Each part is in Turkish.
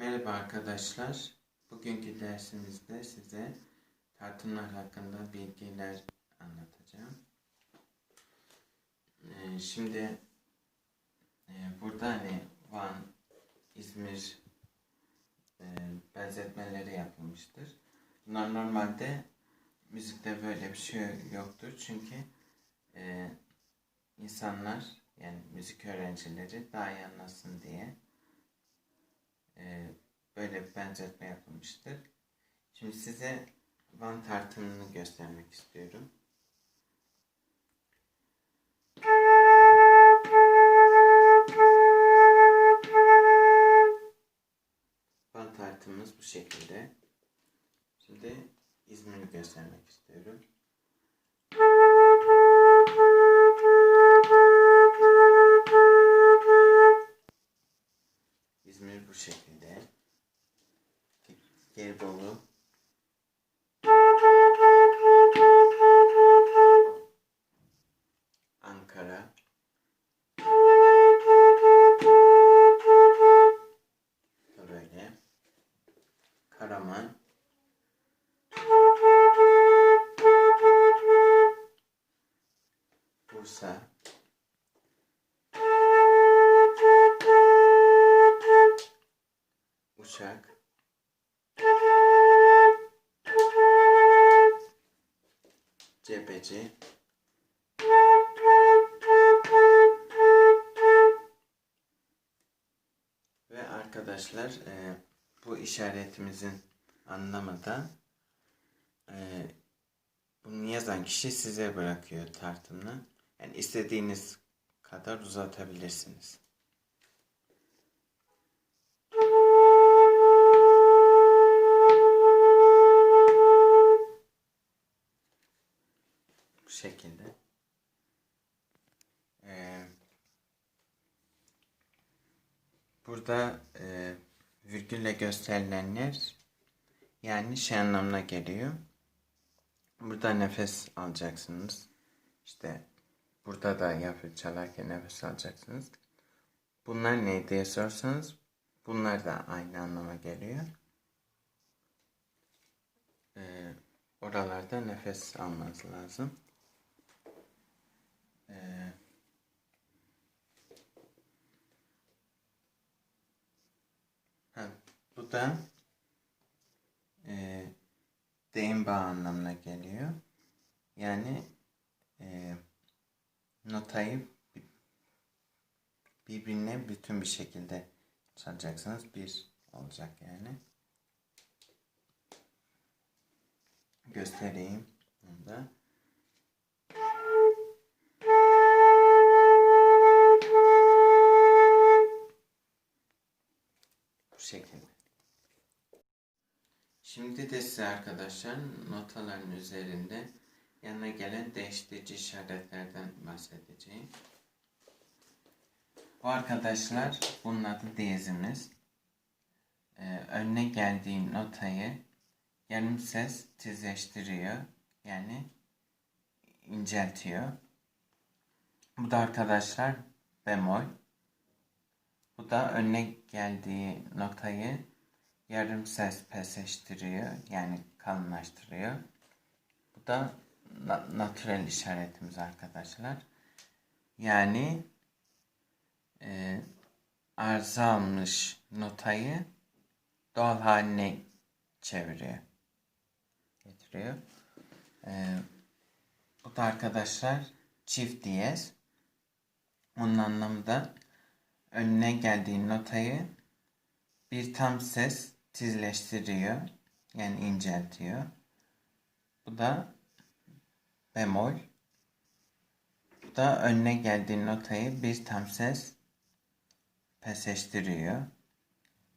Merhaba arkadaşlar. Bugünkü dersimizde size tartımlar hakkında bilgiler anlatacağım. Ee, şimdi e, burada hani Van, İzmir e, benzetmeleri yapılmıştır. Bunlar normalde müzikte böyle bir şey yoktur. Çünkü e, insanlar yani müzik öğrencileri daha iyi anlasın diye e, böyle bir benzetme yapılmıştır. Şimdi size Van tartımını göstermek istiyorum. Van tartımımız bu şekilde. Şimdi İzmir'i göstermek istiyorum. Ankara. Böyle. Karaman. Bursa. Arkadaşlar e, bu işaretimizin anlamı da e, bunu yazan kişi size bırakıyor tartımını. Yani istediğiniz kadar uzatabilirsiniz. Bu şekilde. Burada e, virgülle gösterilenler yani şey anlamına geliyor. Burada nefes alacaksınız. İşte burada da yapı çalarken nefes alacaksınız. Bunlar ne diye sorsanız bunlar da aynı anlama geliyor. Ee, oralarda nefes almanız lazım. Ee, ha, bu da e, deyim bağ anlamına geliyor. Yani e, notayı bi- birbirine bütün bir şekilde çalacaksınız. Bir olacak yani. Göstereyim bunu da. Şimdi de size arkadaşlar notaların üzerinde yanına gelen değiştirici işaretlerden bahsedeceğim. Bu arkadaşlar bunun adı diyezimiz. Ee, önüne geldiği notayı yarım ses tizleştiriyor. Yani inceltiyor. Bu da arkadaşlar bemol. Bu da önüne geldiği notayı yarım ses pesleştiriyor. Yani kalınlaştırıyor. Bu da na- natürel işaretimiz arkadaşlar. Yani e, arıza almış notayı doğal haline çeviriyor. Getiriyor. E, bu da arkadaşlar çift diyez. Onun anlamı da önüne geldiği notayı bir tam ses tizleştiriyor. Yani inceltiyor. Bu da bemol. Bu da önüne geldiği notayı bir tam ses pesleştiriyor.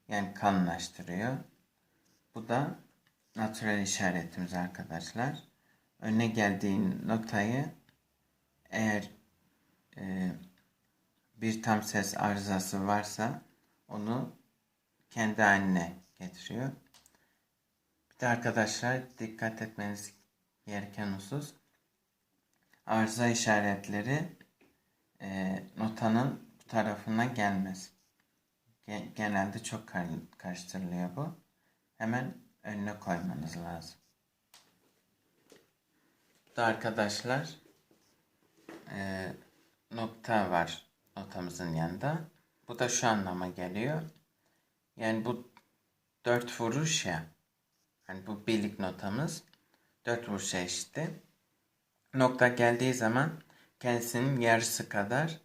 Yani kalınlaştırıyor. Bu da natürel işaretimiz arkadaşlar. Önüne geldiği notayı eğer e, bir tam ses arızası varsa onu kendi haline getiriyor. Bir de arkadaşlar dikkat etmeniz gereken husus arıza işaretleri e, notanın bu tarafına gelmez. Ge- genelde çok kar- karıştırılıyor bu. Hemen önüne koymanız lazım. Da arkadaşlar e, nokta var notamızın yanında. Bu da şu anlama geliyor. Yani bu dört vuruş ya. Hani bu birlik notamız dört vuruşa eşitti. Nokta geldiği zaman kendisinin yarısı kadar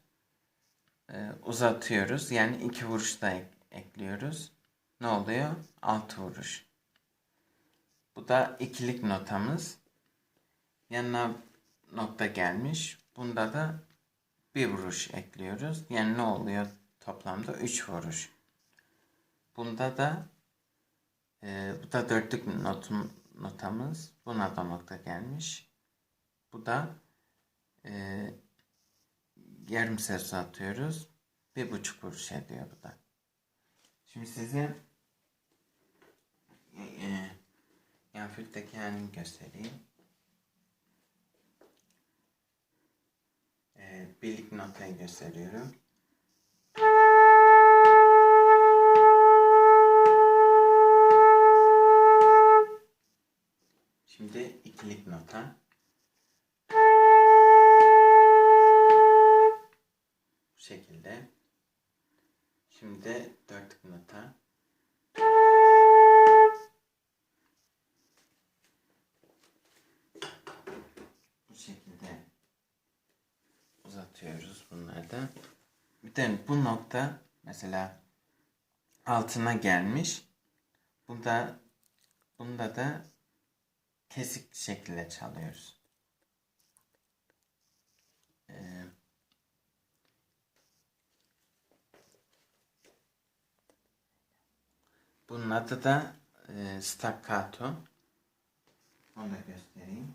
e, uzatıyoruz. Yani iki vuruş da ek- ekliyoruz. Ne oluyor? Altı vuruş. Bu da ikilik notamız. Yanına nokta gelmiş. Bunda da bir vuruş ekliyoruz. Yani ne oluyor? Toplamda üç vuruş. Bunda da e, bu da dörtlük notum, notamız. Buna da nokta gelmiş. Bu da e, yarım ses atıyoruz. Bir buçuk vuruş ediyor bu da. Şimdi size e, e, yan flütteki halini göstereyim. E, birlik notayı gösteriyorum. İkilik nota. Bu şekilde. Şimdi dörtlük nota. Bu şekilde uzatıyoruz bunları da. Bir de bu nokta mesela altına gelmiş. Bunda bunda da kesik şekilde çalıyoruz. Ee, bunun adı da e, staccato. Onu da göstereyim.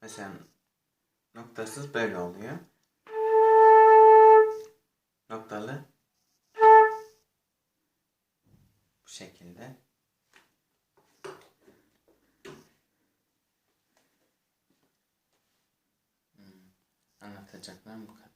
Mesela noktasız böyle oluyor. Şekilde. Hmm, Anlatacaklarım bu kadar.